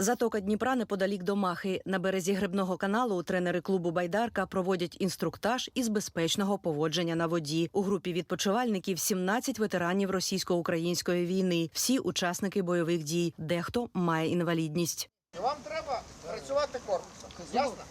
Затока Дніпра неподалік до Махи. На березі грибного каналу тренери клубу Байдарка проводять інструктаж із безпечного поводження на воді. У групі відпочивальників 17 ветеранів російсько-української війни. Всі учасники бойових дій. Дехто має інвалідність. Вам треба працювати корпусом. Ясно?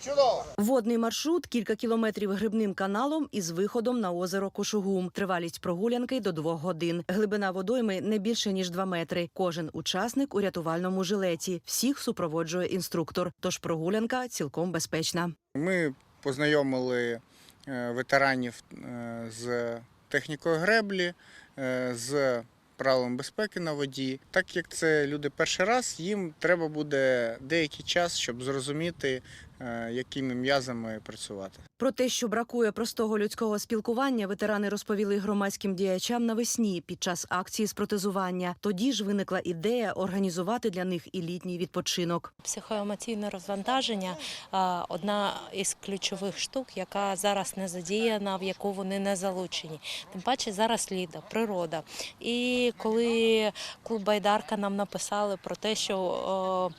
Чудово. Водний маршрут кілька кілометрів грибним каналом із виходом на озеро Кошугум. Тривалість прогулянки до двох годин. Глибина водойми не більше ніж два метри. Кожен учасник у рятувальному жилеті. Всіх супроводжує інструктор. Тож прогулянка цілком безпечна. Ми познайомили е, ветеранів е, з технікою греблі, е, з правилами безпеки на воді. Так як це люди перший раз, їм треба буде деякий час, щоб зрозуміти, якими м'язами працювати. Про те, що бракує простого людського спілкування, ветерани розповіли громадським діячам навесні під час акції з протезування. Тоді ж виникла ідея організувати для них і літній відпочинок. Психоемоційне розвантаження одна із ключових штук, яка зараз не задіяна, в яку вони не залучені. Тим паче зараз літо, природа. І коли клуб Байдарка нам написали про те, що о,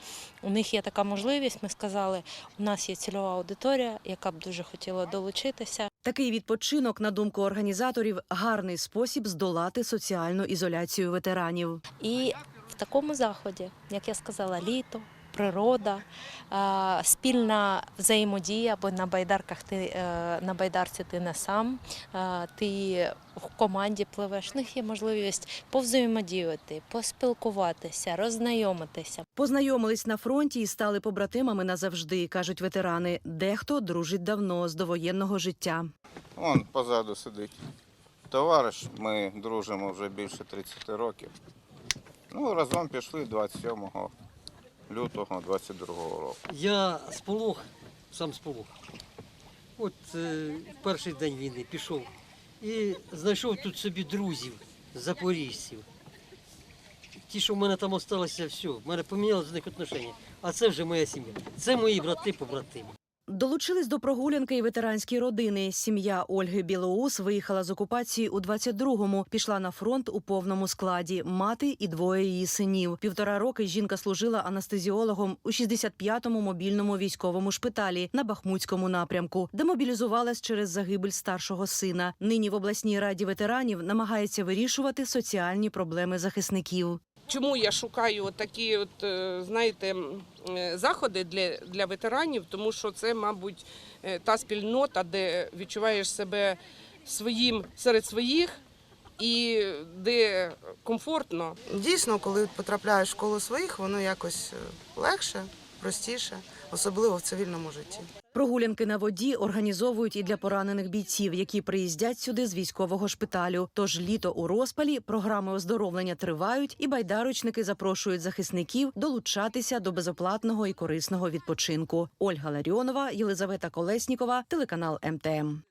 у них є така можливість, ми сказали, у нас є цільова аудиторія, яка б дуже хотіла долучитися. Такий відпочинок, на думку організаторів, гарний спосіб здолати соціальну ізоляцію ветеранів. І в такому заході, як я сказала, літо, природа, е, спільна взаємодія, бо на байдарках ти е, на байдарці ти не сам, е, ти в команді пливеш. В них є можливість повзаємодіяти, поспілкуватися, роззнайомитися. Познайомились на фронті і стали побратимами назавжди, кажуть ветерани. Дехто дружить давно з довоєнного життя. Вон позаду сидить. Товариш, ми дружимо вже більше 30 років. Ну, разом пішли 27 лютого 22-го року. Я з Полог, сам сполох. От е, перший день війни пішов і знайшов тут собі друзів, запоріжців. Ті, що в мене там залишилося, все, в мене помінялося з них отношення. А це вже моя сім'я. Це мої брати побратими. Долучились до прогулянки і ветеранські родини. Сім'я Ольги Білоус виїхала з окупації у 22-му, пішла на фронт у повному складі. Мати і двоє її синів. Півтора роки жінка служила анестезіологом у 65-му мобільному військовому шпиталі на Бахмутському напрямку, де мобілізувалась через загибель старшого сина. Нині в обласній раді ветеранів намагається вирішувати соціальні проблеми захисників. Чому я шукаю такі, от, е, знаєте, е, заходи для, для ветеранів? Тому що це, мабуть, е, та спільнота, де відчуваєш себе своїм серед своїх і де комфортно. Дійсно, коли потрапляєш в коло своїх, воно якось легше, простіше, особливо в цивільному житті. Прогулянки на воді організовують і для поранених бійців, які приїздять сюди з військового шпиталю. Тож літо у розпалі програми оздоровлення тривають, і байдарочники запрошують захисників долучатися до безоплатного і корисного відпочинку. Ольга Ларіонова, Єлизавета Колеснікова, телеканал МТМ.